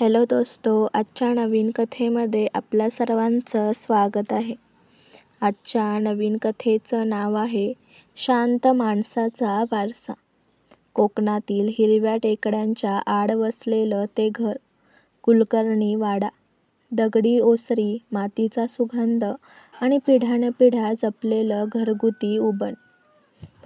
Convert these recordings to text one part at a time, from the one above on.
Hello दोस्तो आजच्या नवीन कथेमध्ये आपल्या सर्वांचं स्वागत आहे. आजच्या नवीन कथेचं नाव आहे शांत माणसाचा वारसा. कोकणातील हिरव्या टेकड्यांच्या आड वसलेलं ते घर कुलकर्णी वाडा. दगडी ओसरी मातीचा सुगंध आणि पिढ्यानपिढ्या जपलेलं घरगुती उबण.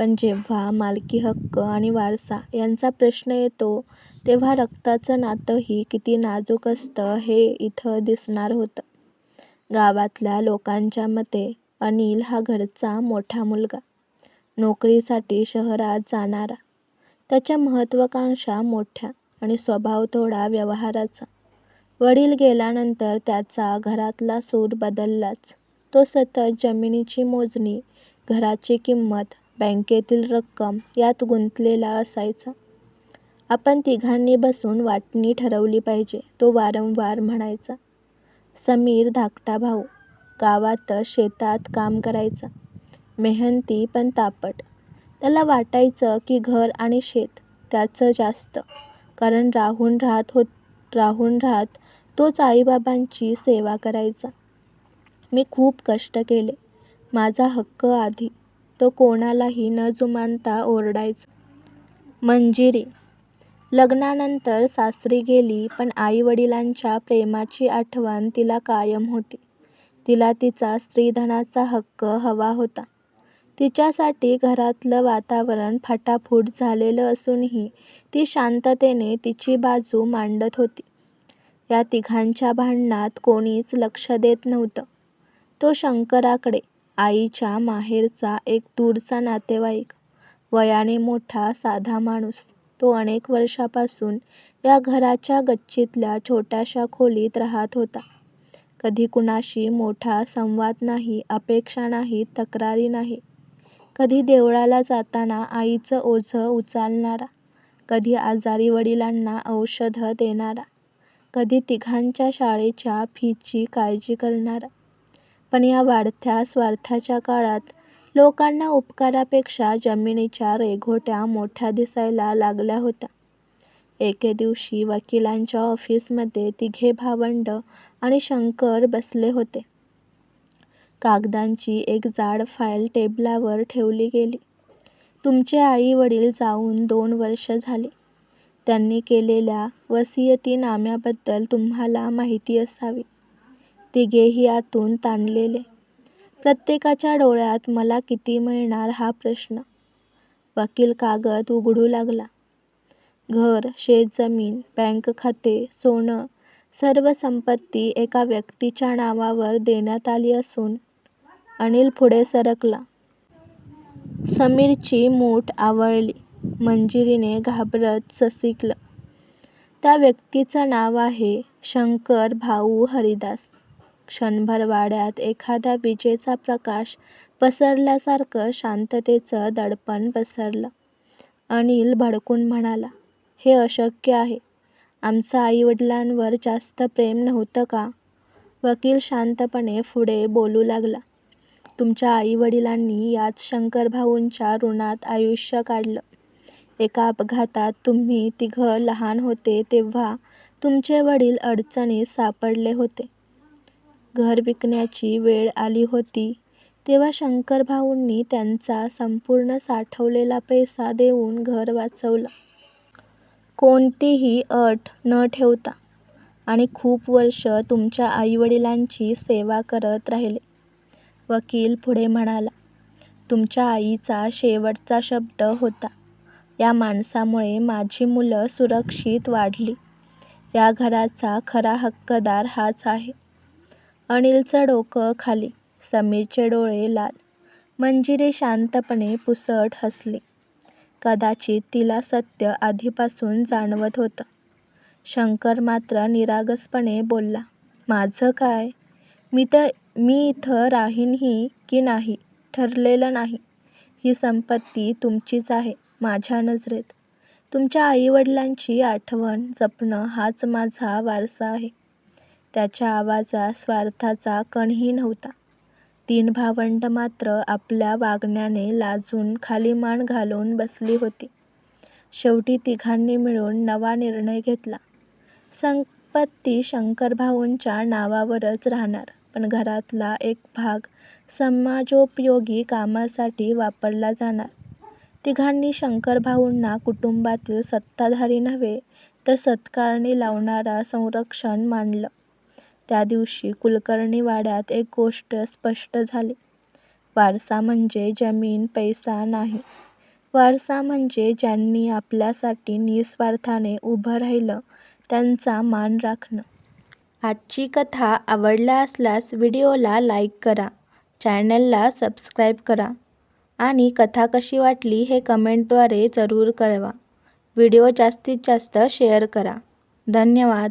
पण जेव्हा मालकी हक्क आणि वारसा यांचा प्रश्न येतो तेव्हा रक्ताचं नातंही किती नाजूक असतं हे इथं दिसणार होतं. गावातल्या लोकांच्या मते अनिल हा घरचा मोठा मुलगा. नोकरीसाठी शहरात जाणारा. त्याच्या महत्त्वाकांक्षा मोठ्या आणि स्वभाव थोडा व्यवहाराचा. वडील गेल्यानंतर त्याचा घरातला सूर बदललाच. तो सतत जमिनीची मोजणी घराची किंमत बँकेतील रक्कम यात गुंतलेला असायचा. आपण तिघांनी बसून वाटणी ठरवली पाहिजे तो वारंवार म्हणायचा. समीर धाकटा भाऊ गावातच शेतात काम करायचा. मेहनती पण तापट. त्याला वाटायचं की घर आणि शेत त्याचं जास्त कारण राहून राहत होत राहून राहत तोच आईबाबांची सेवा करायचा. मी खूप कष्ट केले. माझा हक्क आधी तो कोणालाही न जुमानता ओरडायचा मंजिरी लग्नानंतर सासरी गेली पण आई-वडिलांच्या प्रेमाची आठवण तिला कायम होती. तिला तिचा स्त्रीधनाचा हक्क हवा होता. तिच्यासाठी घरातलं वातावरण फाटाफूट झालेलं असूनही ती शांततेने तिची बाजू मांडत होती. या तिघांच्या भांडणात कोणीच लक्ष देत नव्हतं. तो शंकराकडे, आईच्या माहेरचा एक दूरचा नातेवाईक. वयाने मोठा साधा माणूस. तो अनेक वर्षांपासून या घराच्या गच्चीतल्या छोट्याशा खोलीत राहत होता. कधी कुणाशी मोठा संवाद नाही, अपेक्षा नाहीत, तक्रारी नाही. कधी देवळाला जाताना आईचं ओझं उचलणारा, कधी आजारी वडिलांना औषधं देणारा, कधी तिघांच्या शाळेच्या फीची काळजी करणारा. पण या वाढत्या स्वार्थाच्या काळात लोकांना उपकारापेक्षा जमिनीच्या रेघोट्या मोठ्या दिसायला लागल्या होत्या. एके दिवशी वकिलांच्या ऑफिसमध्ये तिघे भावंडं आणि शंकर बसले होते. कागदांची एक जाड फाईल टेबलावर ठेवली गेली. तुमचे आई-वडील जाऊन दोन वर्षं झाली. त्यांनी केलेल्या वसियतीनाम्याबद्दल तुम्हाला माहिती असावी. तिघेही आतून ताणलेले. प्रत्येकाच्या डोळ्यात मला किती मिळणार हा प्रश्न. वकील कागद उघडू लागला. घर, शेतजमीन, बँक खाते, सोनं, सर्व संपत्ती एका व्यक्तीच्या नावावर देण्यात आली असून अनिल पुढे सरकला. समीरची मूठ आवळली. मंजिरीने घाबरत ससिकलं. त्या व्यक्तीचं नाव आहे शंकर भाऊ हरिदास. क्षणभर वाड्यात एखाद्या विजेचा प्रकाश पसरल्यासारखं शांततेचं दडपण पसरलं. अनिल भडकून म्हणाला, हे अशक्य आहे. आमचं आईवडिलांवर जास्त प्रेम नव्हतं का? वकील शांतपणे पुढे बोलू लागला. तुमच्या आईवडिलांनी याच शंकरभाऊंच्या ऋणात आयुष्य काढलं. एका अपघातात तुम्ही तिघं लहान होते तेव्हा तुमचे वडील अडचणीत सापडले होते. घर विकण्याची वेळ आली होती तेव्हा शंकरभाऊंनी त्यांचा संपूर्ण साठवलेला पैसा देऊन घर वाचवलं. कोणतीही अट न ठेवता. आणि खूप वर्षं तुमच्या आईवडिलांची सेवा करत राहिले. वकील पुढे म्हणाला, तुमच्या आईचा शेवटचा शब्द होता, या माणसामुळे माझी मुलं सुरक्षित वाढली. या घराचा खरा हक्कदार हाच आहे. अनिलचं डोकं खाली. समीरचे डोळे लाल. मंजिरी शांतपणे पुसट हसली. कदाचित तिला सत्य आधीपासून जाणवत होतं. शंकर मात्र निरागसपणे बोलला, माझं काय? मी तर मी इथं राहीनही की नाही ठरलेलं नाही. ही संपत्ती तुमचीच आहे माझ्या नजरेत. तुमच्या आईवडिलांची आठवण जपणं हाच माझा वारसा आहे. त्याच्या आवाजात स्वार्थाचा कणही नव्हता. तीन भावंडं मात्र आपल्या वागण्याने लाजून खाली मान घालून बसली होती. शेवटी तिघांनी मिळून नवा निर्णय घेतला. संपत्ती शंकरभाऊंच्या नावावरच राहणार पण घरातला एक भाग समाजोपयोगी कामासाठी वापरला जाणार. तिघांनी शंकरभाऊंना कुटुंबातील सत्ताधारी नव्हे तर सत्कारणी लावणारा संरक्षक मानलं. त्या दिवशी कुलकर्णी वाड्यात एक गोष्ट स्पष्ट झाली. वारसा म्हणजे जमीन पैसा नाही. वारसा म्हणजे ज्यांनी आपल्यासाठी निस्वार्थाने उभं राहिलं त्यांचा मान राखणं. आजची कथा आवडला असल्यास व्हिडिओला लाईक करा, चॅनलला सबस्क्राईब करा आणि कथा कशी वाटली हे कमेंटद्वारे जरूर कळवा. व्हिडिओ जास्तीत जास्त शेअर करा. धन्यवाद.